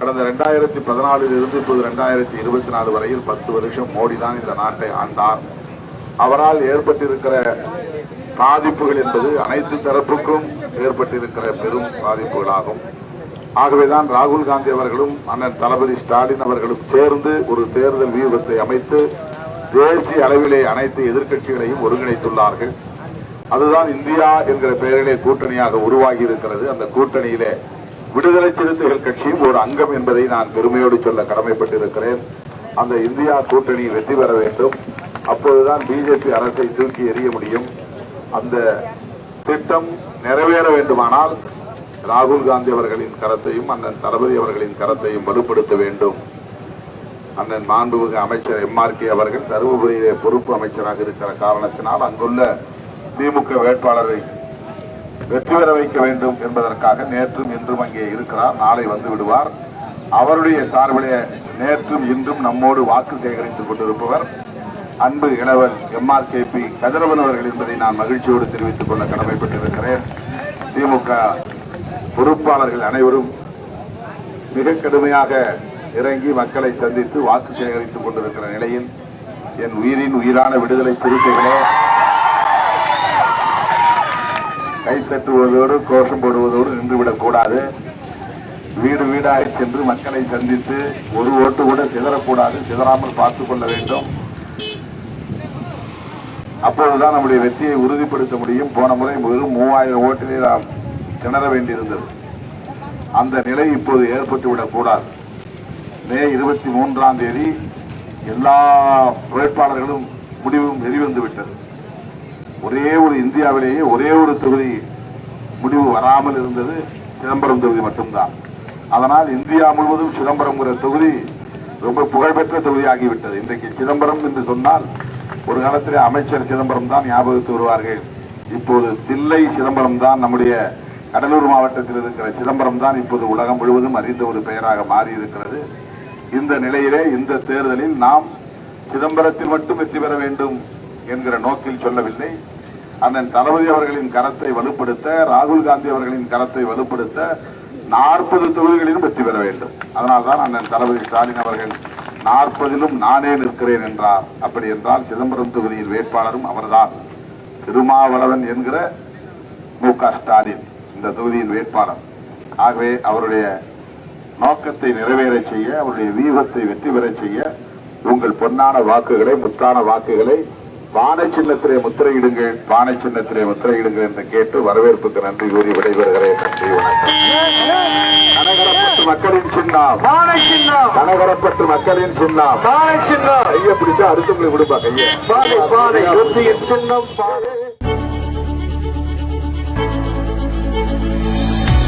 கடந்த ரெண்டாயிரத்தி பதினாலில் இருந்து இப்போது ரெண்டாயிரத்தி இருபத்தி நாலு வரையில் பத்து வருஷம் மோடி தான் இந்த நாட்டை ஆண்டார். அவரால் ஏற்பட்டிருக்கிற பாதிப்புகள் என்பது அனைத்து தரப்புக்கும் ஏற்பட்டிருக்கிற பெரும் பாதிப்புகளாகும். ஆகவேதான் ராகுல் காந்தி அவர்களும் அண்ணன் தளபதி ஸ்டாலின் அவர்களும் சேர்ந்து ஒரு தேர்தல் வியூகத்தை அமைத்து தேசிய அளவிலே அனைத்து எதிர்க்கட்சிகளையும் ஒருங்கிணைத்துள்ளார்கள். அதுதான் இந்தியா என்கிற பெயரிலே கூட்டணியாக உருவாகி இருக்கிறது. அந்த கூட்டணியிலே விடுதலை சிறுத்தைகள் கட்சியும் ஒரு அங்கம் என்பதை நான் பெருமையோடு சொல்ல கடமைப்பட்டிருக்கிறேன். அந்த இந்தியா கூட்டணி வெற்றி பெற வேண்டும். அப்போதுதான் பிஜேபி அரசை தூக்கி எறிய முடியும். அந்த திட்டம் நிறைவேற வேண்டுமானால் ராகுல் காந்தி அவர்களின் கரத்தையும் அண்ணன் தளபதி அவர்களின் கரத்தையும் வலுப்படுத்த வேண்டும். அண்ணன் மாண்புமிகு அமைச்சர் எம்ஆர்கே அவர்கள் தருமபுரியிலே பொறுப்பு அமைச்சராக இருக்கிற காரணத்தினால் அங்குள்ள திமுக வேட்பாளரை வெற்றி பெற வைக்க வேண்டும் என்பதற்காக நேற்றும் இன்றும் அங்கே இருக்கிறார். நாளை வந்து விடுவார். அவருடைய சார்பிலே நேற்றும் இன்றும் நம்மோடு வாக்கு சேகரித்துக் கொண்டிருப்பவர் அன்பு இளவல் எம்ஆர்கேபி கதிரவன் அவர்கள் என்பதை நான் மகிழ்ச்சியோடு தெரிவித்துக் கொள்ள கடமைப்பட்டிருக்கிறேன். திமுக பொறுப்பாளர்கள் அனைவரும் மிக கடுமையாக இறங்கி மக்களை சந்தித்து வாக்கு சேகரித்துக் கொண்டிருக்கிற நிலையில் என் உயிரின் உயிரான விடுதலை சிறுத்தைகளே கை தட்டுவதோடு கோஷம் போடுவதோடு நின்றுவிடக்கூடாது வீடு வீடாக சென்று மக்களை சந்தித்து ஒரு ஓட்டு கூட சிதறக்கூடாது. சிதறாமல் பார்த்துக் கொள்ள வேண்டும். அப்பொழுதுதான் நம்முடைய வெற்றியை உறுதிப்படுத்த முடியும். போன முறை வெறும் மூவாயிரம் ஓட்டிலே நாம் திணற வேண்டியிருந்தது. அந்த நிலை இப்போது ஏற்பட்டுவிடக் கூடாது. மே இருபத்தி மூன்றாம் தேதி எல்லா வேட்பாளர்களும் முடிவும் வெளிவந்து விட்டது ஒரே ஒரு இந்தியாவிலேயே ஒரே ஒரு தொகுதி முடிவு வராமல் இருந்தது சிதம்பரம் தொகுதி மட்டும்தான். அதனால் இந்தியா முழுவதும் சிதம்பரம்ங்கிற தொகுதி ரொம்ப புகழ்பெற்ற தொகுதியாகிவிட்டது. இன்றைக்கு சிதம்பரம் என்று சொன்னால் ஒரு காலத்திலே அமைச்சர் சிதம்பரம் தான் ஞாபகத்து வருவார்கள். இப்போது தில்லை சிதம்பரம் தான் நம்முடைய கடலூர் மாவட்டத்தில் இருக்கிற சிதம்பரம் தான் இப்போது உலகம் முழுவதும் அறிந்த ஒரு பெயராக மாறி இருக்கிறது இந்த நிலையிலே இந்த தேர்தலில் நாம் சிதம்பரத்தில் மட்டும் வெற்றி பெற வேண்டும் என்கிற நோக்கில் சொல்லவில்லை. அண்ணன் தளபதி அவர்களின் கரத்தை வலுப்படுத்த ராகுல் காந்தி அவர்களின் கரத்தை வலுப்படுத்த நாற்பது தொகுதிகளிலும் வெற்றி பெற வேண்டும். அதனால்தான் அண்ணன் தளபதி ஸ்டாலின் அவர்கள் நாற்பதிலும் நானே நிற்கிறேன் என்றார். அப்படி என்றால் சிதம்பரம் தொகுதியின் வேட்பாளரும் அவர்தான். திருமாவளவன் என்கிற மு க ஸ்டாலின் இந்த தொகுதியின் வேட்பாளர். ஆகவே அவருடைய நோக்கத்தை நிறைவேறச் செய்ய அவருடைய வியூகத்தை வெற்றி பெறச் செய்ய உங்கள் பொன்னான வாக்குகளை முத்தான வாக்குகளை பானை சின்னத்திலே முத்திரையிடுங்கள் பானை சின்னத்திலே முத்திரையிடுங்கள் என்று கேட்டு வரவேற்புக்கு நன்றி கூறி விடைபெறுகிறேன். நன்றி வணக்கம். மக்களின் சின்னம். பானை சின்னம் கனகரப்பட்டு மக்களின் சின்னம். பானை சின்னம் கையை பிடிச்சா அடுத்தவங்களை விடுப்பா கையை. சின்னம் பானை